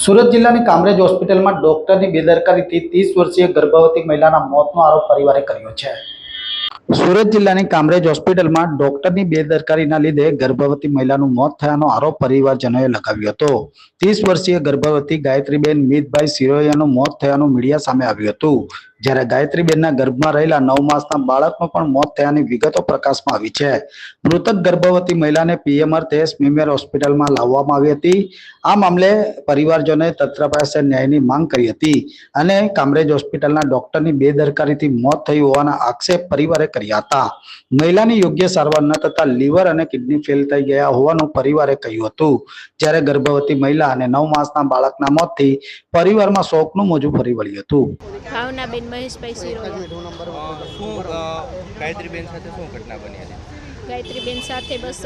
સુરત જિલ્લાની કામરેજ હોસ્પિટલમાં ડોક્ટરની બેદરકારીથી ત્રીસ વર્ષીય ગર્ભવતી મહિલાના મોતનો આરોપ પરિવારે કર્યો છે. સુરત જિલ્લાની કામરેજ હોસ્પિટલમાં ડોક્ટરની બેદરકારીના લીધે ગર્ભવતી મહિલાનું મોત થયાનો આરોપ પરિવારજનોએ લગાવ્યો હતો. ત્રીસ વર્ષીય ગર્ભવતી ગાયત્રીબેન મિતભાઈ સિરોયાનું મોત થયાનું મીડિયા સામે આવ્યું હતું. જ્યારે ગાયત્રીબેનના ગર્ભમાં રહેલા નવ માસના બાળકનું પણ મોત થયાની વિગતો પ્રકાશમાં આવી છે. મૃતક ગર્ભવતી મહિલાને પીએમઆર તેસ મિમેર હોસ્પિટલમાં લાવવામાં આવી હતી. આ મામલે પરિવારજોને તંત્ર પાસે ન્યાયની માંગ કરી હતી અને કામરેજ હોસ્પિટલના ડોક્ટરની બેદરકારીથી મોત થયું હોવાના આક્ષેપ પરિવારે કર્યા હતા. મહિલાની યોગ્ય સારવાર ન થતા લીવર અને કિડની ફેલ થઈ ગયા હોવાનું પરિવારે કહ્યું હતું. જ્યારે ગર્ભવતી મહિલા અને નવ માસના બાળકના મોતથી પરિવારમાં શોકનું મોજું ફરી વળ્યું હતું. મહેશભાઈ સિરોયા શું ગાયત્રીબેન સાથે શું ઘટના બની હતી? ગાયત્રીબેન સાથે બસ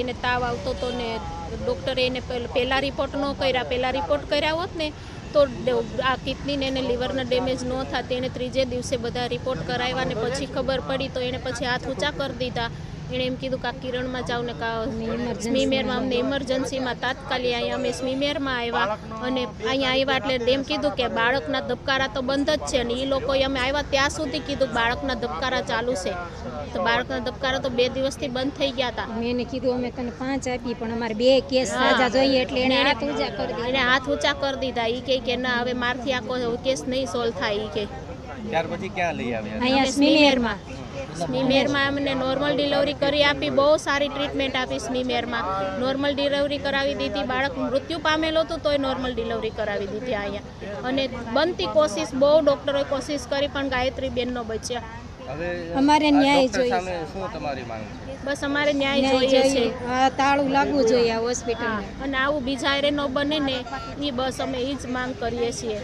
એને તાવ આવતો હતો ને ડૉક્ટરે એને પહેલાં રિપોર્ટ ન કર્યા. પહેલાં રિપોર્ટ કર્યા હોત ને તો આ કિડનીને એને લીવરના ડેમેજ ન થાય એને ત્રીજે દિવસે બધા રિપોર્ટ કરાવ્યા ને પછી ખબર પડી તો એણે પછી હાથ ઊંચા કરી દીધા. એણે એમ કીધું કે આ કિરણમાં જાવ ને કા સ્મીમેરમાં અમને ઇમરજન્સીમાં તાત્કાલિક અહીંયા અમે સ્મીમેરમાં આવ્યા અને અહીંયા આવ્યા એટલે એમ કીધું કે બાળકના ધબકારા તો બંધ જ છે અને એ લોકોએ અમે આવ્યા ત્યાં સુધી કીધું બાળકના ધબકારા ચાલુ છે. તો બાળકના ધબકારા તો બે દિવસથી બંધ થઈ ગયા હતા. મેં એને કીધું અમે તને પાંચ આપી પણ અમારે બે કેસ સાજા જોઈએ એટલે એને હાથ ઊંચા કરી દીધા. એને હાથ ઊંચા કરી દીધા. એ કે ના હવે મારથી આખો કેસ નહીં સોલ્વ થાય એ કે ત્યાર પછી ક્યાં લઈ આવ્યા? અહીંયા સ્મીમેરમાં. સ્મીમેરમાં. અમને નોર્મલ ડિલિવરી કરી આપી બહુ સારી ટ્રીટમેન્ટ આપી સ્મીમેરમાં. નોર્મલ ડિલિવરી કરાવી દીધી બાળક મૃત્યુ પામેલું હતું તોય નોર્મલ ડિલિવરી કરાવી દીધી અહીંયા. અને બનતી કોશિશ બહુ ડૉક્ટરોએ કોશિશ કરી પણ ગાયત્રી બેનનો બચ્યા. અમારે ન્યાય જોઈએ. સામે શું તમારી માંગ છે? બસ અમારે ન્યાય જોઈએ છે. તાળું લાગવું જોઈએ હોસ્પિટલ અને આવું બીજા ન બને ને એ બસ અમે એ જ માંગ કરીએ છીએ.